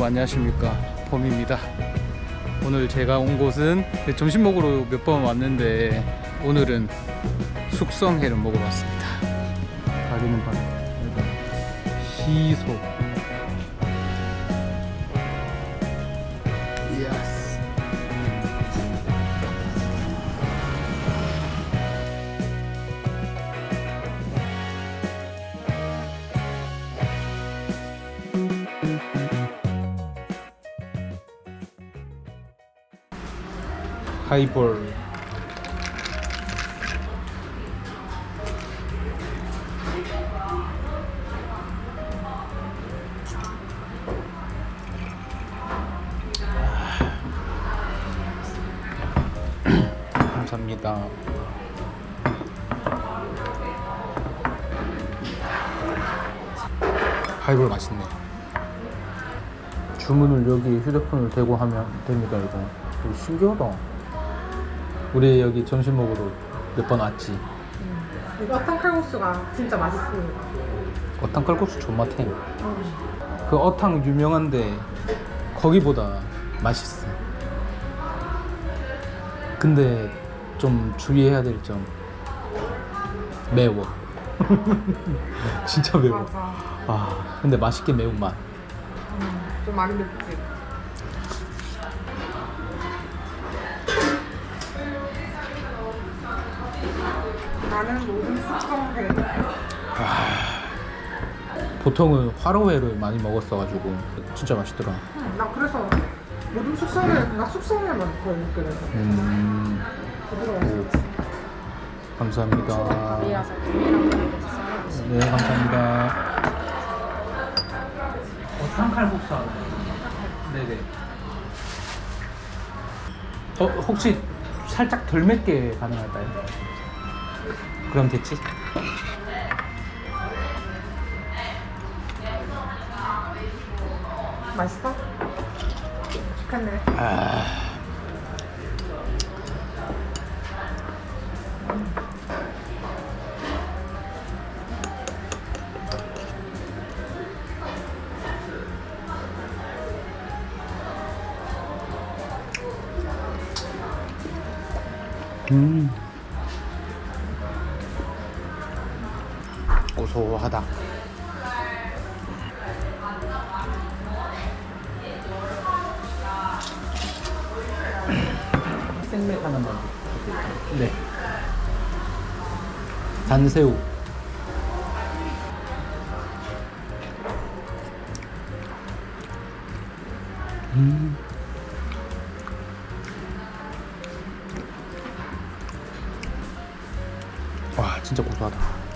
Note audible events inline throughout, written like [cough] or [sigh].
여러분 안녕하십니까 봄입니다. 오늘 제가 온 곳은 점심 먹으러 몇 번 왔는데 오늘은 숙성회를 먹어봤습니다. 가리는 여기가 시소. 하이볼. [clears throat] 감사합니다. 하이볼 맛있네. 주문을 여기 휴대폰을 대고 하면 됩니다. 이거 신기하다. 우리 여기 점심 먹으러 몇 번 왔지. 이거 어탕 칼국수가 진짜 맛있습니다. 어탕 칼국수 존맛해. 그 어탕 유명한데 거기보다 맛있어. 근데 좀 주의해야 될 점. 매워. [laughs] 진짜 매워. 맞아. 아, 근데 맛있게 매운 맛. 음, 좀 많이 맵지. 숙성회. 보통은 화로회를 많이 먹었어가지고 진짜 맛있더라. 음, 나 그래서 모든 숙성회, 나 숙성회만 거의 먹게 돼서 음, 부드러웠어. 감사합니다. 김이랑. 네, 감사합니다. 어탕 칼국수 하나. 네네. 어, 혹시 살짝 덜 맵게 가능할까요? 그럼 됐지? 맛있어? 좋겠네. 아. 음. 고소하다. 생맥 하나만. 네. 단새우. 음. 와, 진짜 고소하다.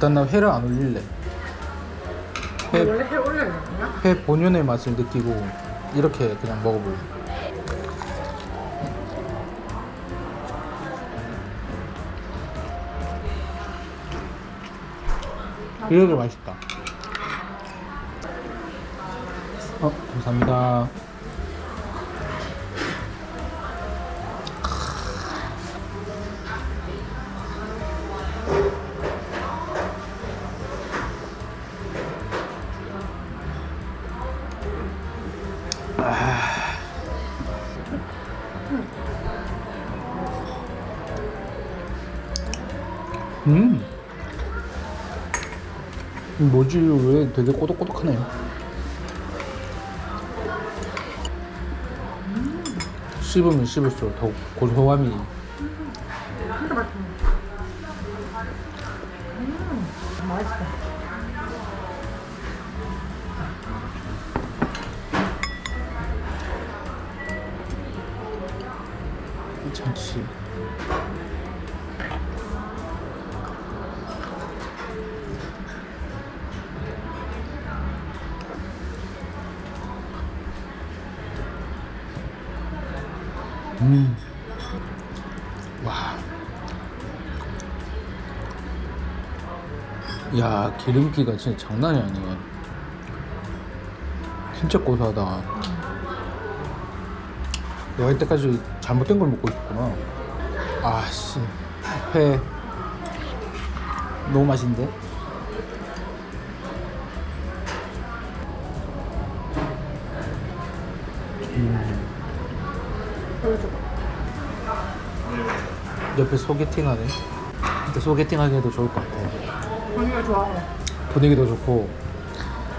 일단 나 회를 안 올릴래. 회, 원래 해 올려야 되나? 회 본연의 맛을 느끼고 이렇게 그냥 먹어볼래. 이렇게 맛있다. 어, 감사합니다. 음. 이 뭐지? 왜 되게 꼬독꼬독하네요. 씹으면 씹을수록 더 고소함이 진짜 맛있어. 음, 맛있어. 괜찮 와. 야, 기름기가 진짜 장난이 아니네. 진짜 고소하다. 내가 이때까지 잘못된 걸 먹고 있었구나. 아, 씨. 회. 너무 맛있는데? 보여줘봐. 옆에 소개팅 하네. 근데 소개팅 하기에도 좋을 것 같아. 분위기가 좋아해. 분위기도 좋고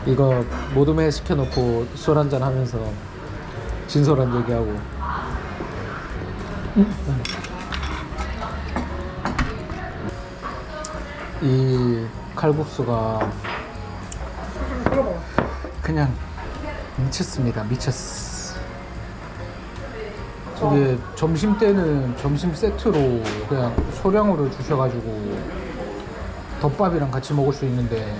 이거 모둠에 시켜놓고 술 한잔 하면서 진솔한 얘기하고 이 칼국수가 좀. 그냥 미쳤습니다 미쳤어 저게 점심 때는 점심 세트로 그냥 소량으로 주셔가지고 덮밥이랑 같이 먹을 수 있는데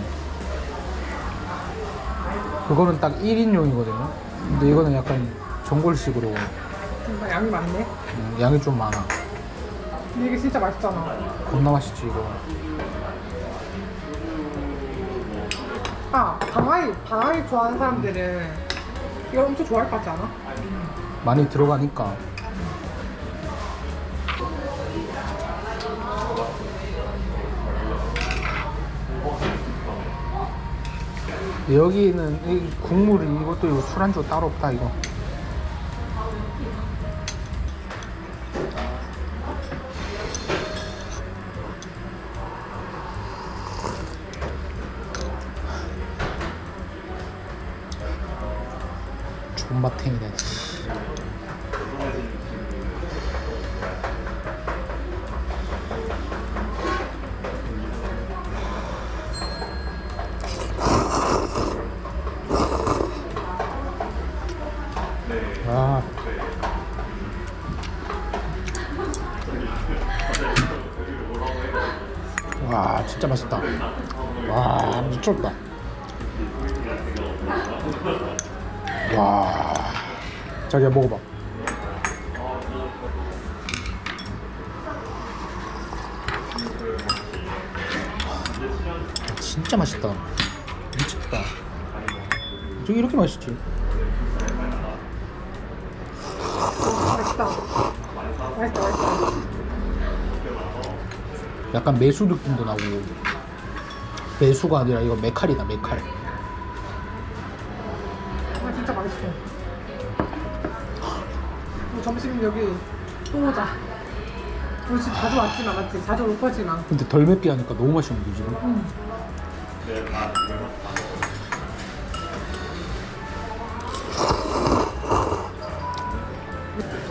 그거는 딱 1인용이거든요 근데 이거는 약간 전골식으로 정말 양이 많네. 음, 양이 좀 많아 근데 이게 진짜 맛있잖아. 겁나 맛있지 이거 아, 방아이, 방아이 좋아하는 사람들은 이거 엄청 좋아할 것 같지 않아? 많이 들어가니까 여기는 이 국물이 이것도 이거 술안주 따로 없다 이거. 존맛탱이네 아. 와 진짜 맛있다. 와 미쳤다. 와 자기야 먹어봐. 진짜 맛있다. 미쳤다. 저기 이렇게 맛있지 맛있다. 맛있다, 맛있다. 약간 매수 느낌도 나고 매수가 아니라 이거 메칼이다 메칼 아, 진짜 맛있어. 우리 점심 여기 또 오자. 우리 집 자주 왔지만 맞지? 자주 올 거지 만. 근데 덜 맵게 하니까 너무 맛있는데 지금 응.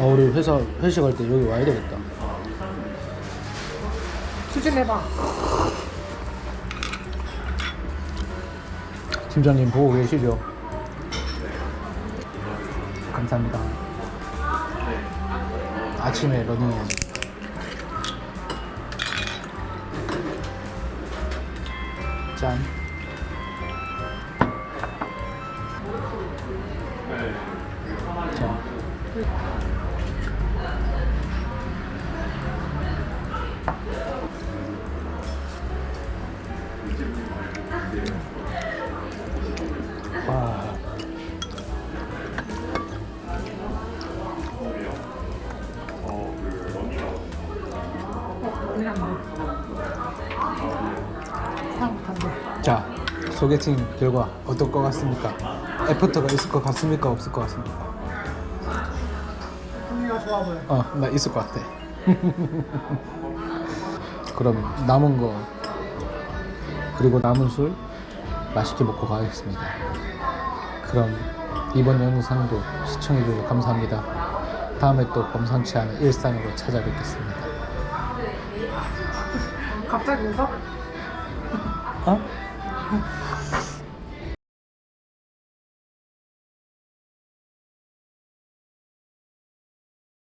아 우리 회사 회식할 때 여기 와야 되겠다 추진해봐. 팀장님 보고 계시죠? 감사합니다 아침에 러닝해야지 짠 자, 소개팅 결과 어떨 것 같습니까? 애프터가 있을 것 같습니까? 없을 것 같습니까? 언니가 좋아 보여. 어, 나 있을 것 같아. [laughs] 그럼 남은 거 그리고 남은 술 맛있게 먹고 가겠습니다. 그럼 이번 영상도 시청해주셔서 감사합니다. 다음에 또 범상치 않은 일상으로 찾아뵙겠습니다. 갑자기 웃어? 어?